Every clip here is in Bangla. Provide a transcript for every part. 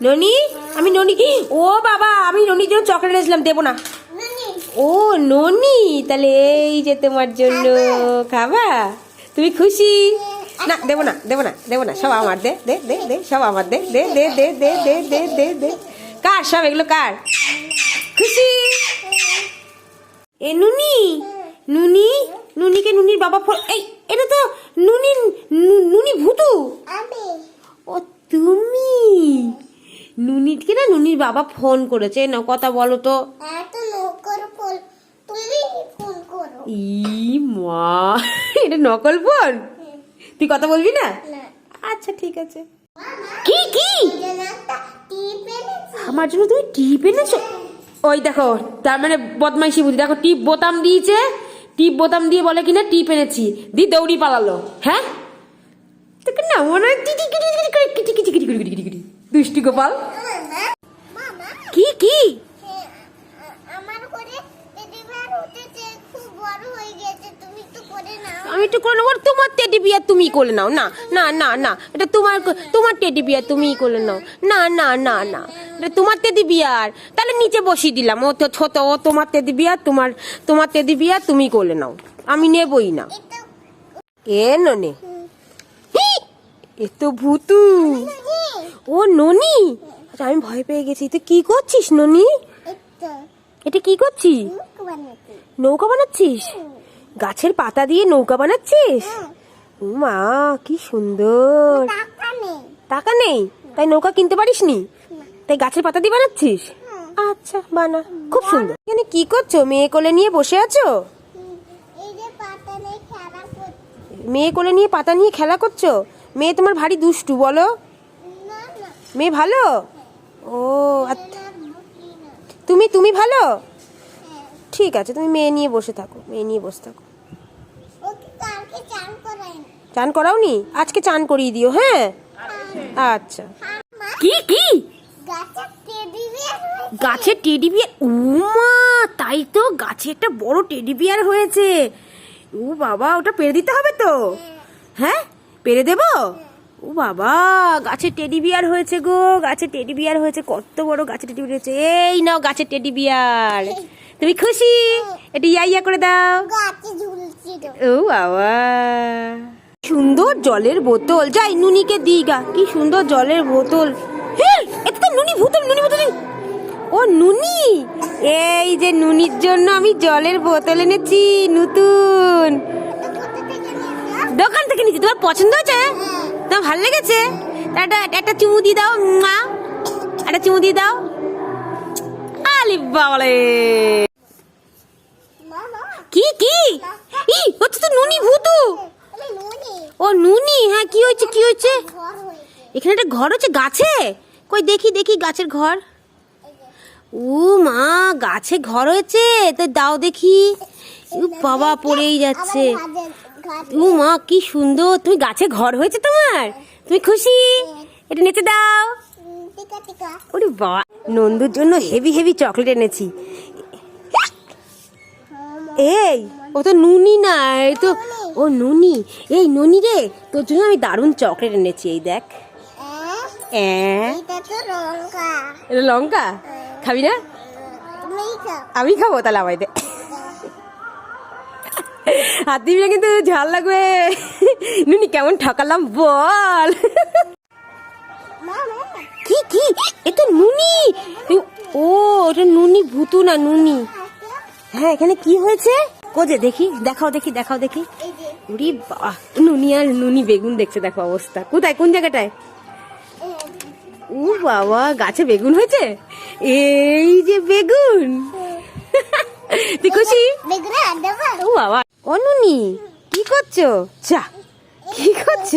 ননি আমি ননি ও বাবা আমি ননির জন্য চকলেট এনেছিলাম দেবো না ও ননি তাহলে এই যে তোমার জন্য খাবা তুমি খুশি না দেবো না দেবো না দেবো না সব আমার দে দে দে দে সব আমার দে দে দে দে দে দে দে দে দে কার সব এগুলো কার খুশি এ নুনি নুনি নুনিকে নুনির বাবা ফোন এই এটা তো নুনি নুনি ভুতু নুনিকে না নুনির বাবা ফোন করেছে না কথা বলো তো ই মা এটা নকল ফোন তুই কথা বলবি না আচ্ছা ঠিক আছে কি কি আমার জন্য তুমি টিপ এনেছো ওই দেখো তার মানে বদমাইশি বুদ্ধি দেখো টিপ বোতাম দিয়েছে টিপ বোতাম দিয়ে বলে কিনা টিপ এনেছি দি দৌড়ি পালালো হ্যাঁ তোকে না মনে হয় দুষ্টি গোপাল কি কি? আমি একটু করে নেব তোমার টেডি বিয়ার তুমি করে নাও। না না না না এটা তোমার তোমার টেডি বিয়ার তুমিই করে নাও। না না না না এটা তোমার টেডি বিয়ার তাহলে নিচে বসিয়ে দিলাম। ও তো ছোট ও তোমার টেডি বিয়ার তোমার তোমার টেডি বিয়ার তুমি করে নাও। আমি নেবই না। এ ননে। এ তো ভূতু। ও ননি? আচ্ছা, আমি ভয় পেয়ে গেছি। তুই কি করছিস ননি? এটা কি করছিস? নৌকা বানাচ্ছিস? গাছের পাতা দিয়ে নৌকা বানাচ্ছিস? ও মা কি সুন্দর। টাকা নেই। তাই নৌকা কিনতে পারিস নি। তাই গাছের পাতা দিয়ে বানাচ্ছিস? আচ্ছা বানা। খুব সুন্দর। এখানে কি করছ? মেয়ে কোলে নিয়ে বসে আছো? মেয়ে কোলে নিয়ে পাতা নিয়ে খেলা করছ? মেয়ে তোমার ভারী দুষ্টু বলো। মেয়ে ভালো? ও তুমি তুমি ভালো? ঠিক আছে, তুমি মেয়ে নিয়ে বসে থাকো, মেয়ে নিয়ে বসে থাকো। চান করাও নি আজকে চান করিয়ে দিও হ্যাঁ? আচ্ছা। কি কি? গাছে টেডি বিয়ার উমা তাই তো গাছে একটা বড় টেডি বিয়ার হয়েছে। ও বাবা, ওটা পেরে দিতে হবে তো? হ্যাঁ? পেরে দেব? ও বাবা গাছে টেডি বিয়ার হয়েছে গো গাছে টেডি বিয়ার হয়েছে কত বড় গাছে টেডি বিয়ার হয়েছে। এই নাও গাছে টেডি বিয়ার তুমি খুশি? এটা ইয়া ইয়া করে দাও। ও বাবা। সুন্দর জলের বোতল। যাই নুনিকে দিই গা। কি সুন্দর জলের বোতল। হ্যাঁ এটা তো নুনি বোতল নুনি বোতল ও নুনি এই যে নুনির জন্য আমি জলের বোতল এনেছি নতুন। থেকে নিয়েছো? দোকান থেকে নিচ্ছি তোমার পছন্দ হয়েছে? তোমার ভালো লেগেছে? তা একটা একটা চুমু দিয়ে দাও মা একটা চুমু দিয়ে দাও। আলি বাবালে কি কি? ই, হচ্ছে তো নুনি ভূতু। ও নুনি হ্যাঁ কি হয়েছে কি হয়েছে? এখানে একটা ঘর হচ্ছে, গাছে? কই, দেখি দেখি, গাছের ঘর। ও মা, গাছে ঘর হয়েছে? তো দাও দেখি। ও বাবা, পড়েই যাচ্ছে। ও মা কি সুন্দর। তুমি গাছে ঘর হয়েছে তোমার? তুমি খুশি? এটা নিচে দাও। ওরে বাবা নন্দুর জন্য হেভি হেভি চকলেট এনেছি। এই ও তো নুনি না এই তো ও নুনি। এই নুনি রে তোর জন্য আমি দারুণ চকলেট এনেছি এই দেখ। লঙ্কা। খাবি না? আমি খাব তাহলে আমায় দে। হাত দিবি কিন্তু ঝাল লাগবে। নুনি কেমন ঠকালাম বল। কি কি? এ তো নুনি? ও, এটা নুনি ভুতু না নুনি? হ্যাঁ এখানে কি হয়েছে? কোজে দেখি, দেখাও দেখি দেখাও, দেখি। উরি বাবা নুনি আর নুনি বেগুন দেখছে, দেখো অবস্থা। কোথায়? কোন জায়গাটায়? ও বাবা, গাছে বেগুন হয়েছে? এই যে বেগুন। তুই খুশি ও বাবা। ও কি করছ? চা কি করছ?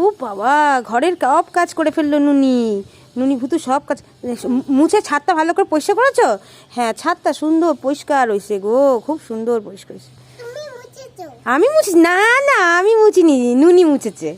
ও বাবা ঘরের সব কাজ করে ফেলল নুনি। নুনি ভুতু সব কাজ মুছে ছাদটা ভালো করে পরিষ্কার করেছ? হ্যাঁ ছাদটা সুন্দর পরিষ্কার হয়েছে গো খুব সুন্দর পরিষ্কার হয়েছে। আমি মুছি না না আমি মুছিনি নুনি মুছেছে।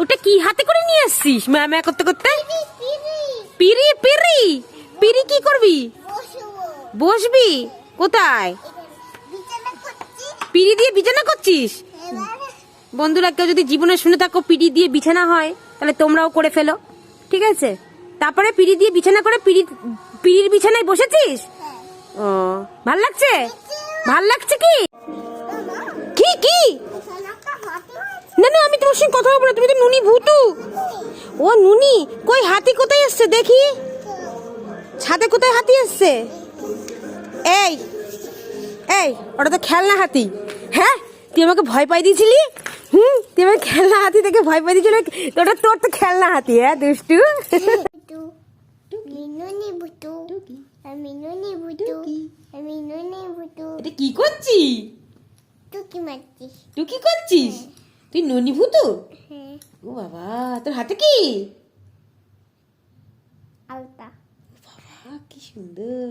ওটা কি হাতে করে নিয়ে আসছিস? ম্যা ম্যা করতে করতে? পিরি পিরি। পিরি কি করবি? বসবি? কোথায়? পিড়ি দিয়ে বিছানা করছিস? বন্ধুরা, কেউ যদি জীবনে শুনে থাকো পিড়ি দিয়ে বিছানা হয়, তাহলে তোমরাও করে ফেলো। ঠিক আছে? তারপরে পিড়ি দিয়ে বিছানা করে পিড়ি পিড়ির বিছানায় বসেছিস? ও, ভালো লাগছে? ভালো লাগছে কি? কি কি এখানে একটা হাতি আছে না না আমি তোমার সঙ্গে কথা বলব না তুমি তো নুনি ভুতু। ও নুনি কই হাতি কোথায় এসছে দেখি? ছাদে কোথায় হাতি এসছে এই এই ওটা তো খেলনা হাতি। হ্যাঁ তুই আমাকে ভয় পাই দিয়েছিলি? হুম তুই আমাকে খেলনা হাতি থেকে ভয় পাই দিয়েছিলি? ওটা তোর তো খেলনা হাতি হ্যাঁ দুষ্টু? কি করছিস? তুই কি মারছিস। তুই কি করছিস তুই ননি ভুতু হ্যাঁ ও বাবা তোর হাতে কি? আলতা। বাবা কি সুন্দর।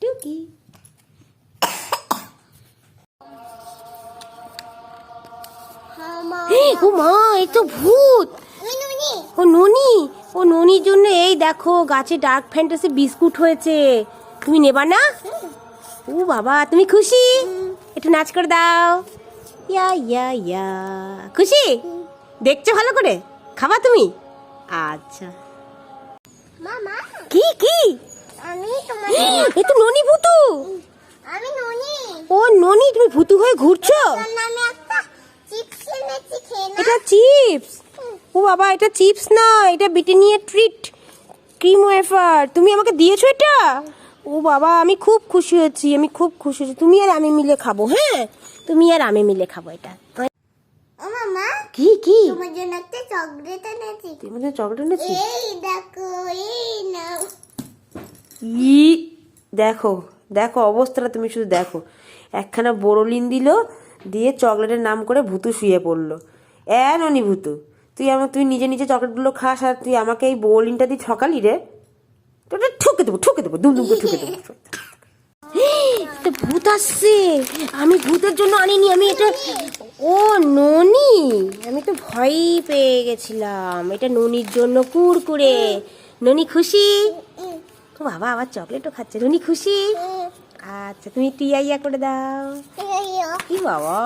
টুকি। হ্যাঁ। ও মা এই তো ভূত। ও ননি ও ননির জন্য এই দেখো গাছে ডার্ক ফ্যান্টাসি বিস্কুট হয়েছে। তুমি নেবা না? ও বাবা তুমি খুশি? একটু নাচ করে দাও। ইয়া ইয়া ইয়া। খুশি? দেখছ ভালো করে? খাবা তুমি? আচ্ছা। মামা। কি কি? আমি তোমার এ তো ননি ভূতু। আমি নুনি। ও ননি তুমি ভূতু হয়ে ঘুরছো? তোর একটা চিপস এনেছি খেয়ে এটা চিপস? ও বাবা এটা চিপস না এটা ব্রিটানিয়া ট্রিট। ক্রিম ওয়েফার তুমি আমাকে দিয়েছ এটা? ও বাবা আমি খুব খুশি হয়েছি আমি খুব খুশি হয়েছি। তুমি আর আমি মিলে খাব হ্যাঁ? তুমি আর আমি মিলে খাব এটা। ও মামা কি কি? তোমার জন্য একটা চকলেট এনেছি। তুই আমাদের চকলেট এনেছিস এই দেখো এই নাও। ই দেখো দেখো অবস্থাটা তুমি শুধু দেখো। একখানা বোরলিন দিল দিয়ে চকলেটের নাম করে ভুতু শুয়ে পড়ল। এ ননি ভুতু তুই আমার তুই নিজে নিজে চকলেটগুলো খাস আর তুই আমাকে এই বোরলিনটা দিয়ে ঠকালি রে? দেবো ঠুকে দেবো দুম দুম করে ঠুকে দেবো। এটা ভূত আসছে। আমি ভূতের জন্য আনিনি আমি এটা ও ননি? আমি তো ভয়ই পেয়ে গেছিলাম। এটা ননির জন্য কুরকুরে ননি খুশি? ও বাবা আবার চকলেটও খাচ্ছে। রুনি খুশি? আচ্ছা তুমি একটু ইয়া ইয়া করে দাও। কি বাবা।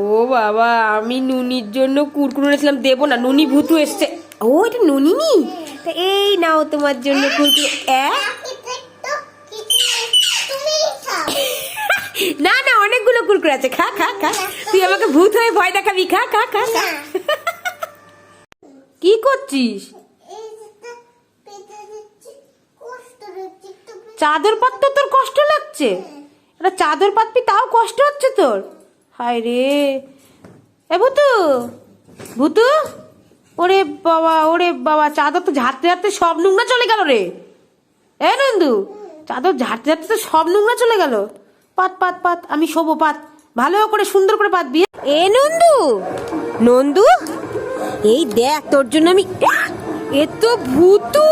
ও বাবা আমি নুনির জন্য কুরকুরে এনেছিলাম। দেবো না নুনি ভুতু এসছে ও, এটা নুনি নি তা এই নাও তোমার জন্য কুরকুরে। না না, অনেকগুলো কুরকুরে আছে। খা খা খা। তুই আমাকে ভূত হয়ে ভয় দেখাবি। খা খা খা খা। কি করছিস? চাদর পাততে তোর কষ্ট লাগছে? এটা চাদর পাতবি, তাও কষ্ট হচ্ছে তোর? হায় রে। এ, ভুতু। ভুতু? ওরে বাবা ওরে বাবা, চাদর তো ঝাড়তে ঝাড়তে সব নোংরা চলে গেল রে। এ নন্দু, চাদর ঝাড়তে ঝাড়তে তো সব নোংরা চলে গেল। পাত পাত পাত, আমি শোবো পাত। ভালো করে, সুন্দর করে পাতবি এ নন্দু নন্দু, এই দেখ, তোর জন্য আমি, এ তো ভূতু।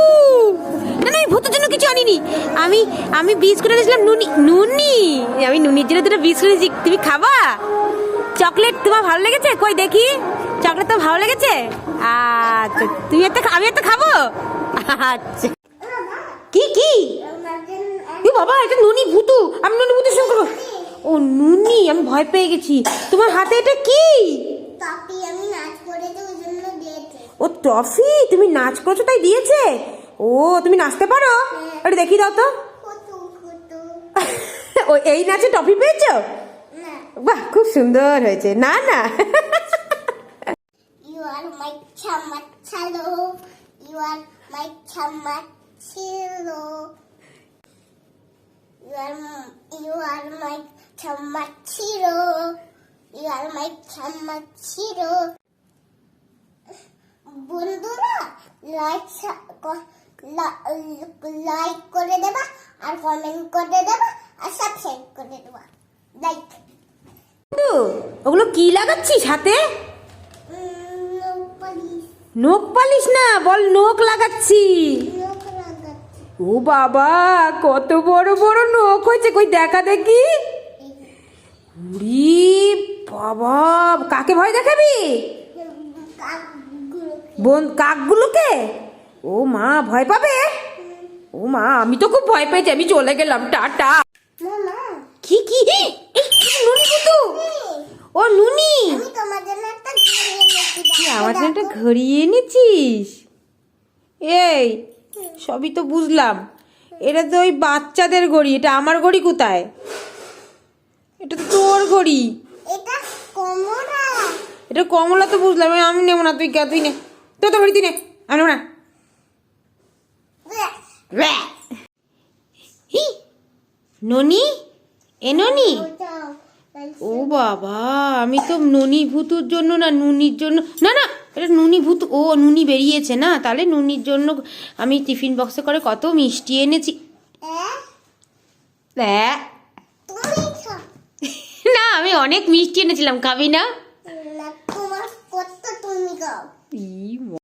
না না, আমি ভূতের জন্য কিছু আনিনি। আমি আমি বিস্কুট এনেছিলাম নুনি নুনি। আমি নুনির জন্য দুটো বিস্কুট এনেছি। তুমি খাবা? চকলেট তোমার ভালো লেগেছে? কই দেখি। চকলেট তো ভালো লেগেছে? আচ্ছা তুমি একটা আমি একটা খাব? আচ্ছা। কি কি? বাবা এটা নুনি ভুতু। আমি নুনি ভুতু করব। ও নুনি আমি ভয় পেয়ে গেছি। তোমার হাতে এটা কি? কাপি আমি নাচ করেছি ওই জন্য দিয়েছে। ও টফি তুমি নাচ করছ তাই দিয়েছে? ও তুমি নাচতে পারো? এটা দেখি দাও তো। ও এই নাচে টফি পেয়েছ? বাহ খুব সুন্দর হয়েছে না না chamachalo. You are my chamachilo. You are m- you are my chamachiro. You are my chamachiro. বন্ধুরা লাইক লাইক করে দেবা আর কমেন্ট করে দেবা আর সাবস্ক্রাইব করে দেবা লাইক ওগুলো কি লাগাচ্ছিস হাতে? নখ পালিশ না বল নখ লাগাচ্ছি। ও বাবা কত বড় বড় নখ হয়েছে কই দেখা দেখি। বাবা কাকে ভয় দেখাবি? বোন কাকগুলোকে? ও মা ভয় পাবে? ও মা আমি তো খুব ভয় পেয়েছি আমি চলে গেলাম টাটা। কি কি? এই, নুনি কুতু? ও নুনি! তুই আমার জন্য একটা ঘড়ি এনেছিস? এই সবই তো বুঝলাম। এটা তো ওই বাচ্চাদের ঘড়ি এটা আমার ঘড়ি কোথায়? এটা তো তোর ঘড়ি। এটা কমলা। তো বুঝলাম আমি- নেব না তুই তুই নে। তো তো ঘড়ি তুই নে আমি নেব না। ননি এ ননি। ও বাবা আমি তো ননি ভুতুর জন্য না নুনির জন্য না না এটা নুনি ভূত ও নুনি বেরিয়েছে না তাহলে নুনির জন্য আমি টিফিন বক্সে করে কত মিষ্টি এনেছি। হ্যাঁ না আমি অনেক মিষ্টি এনেছিলাম খাবি না?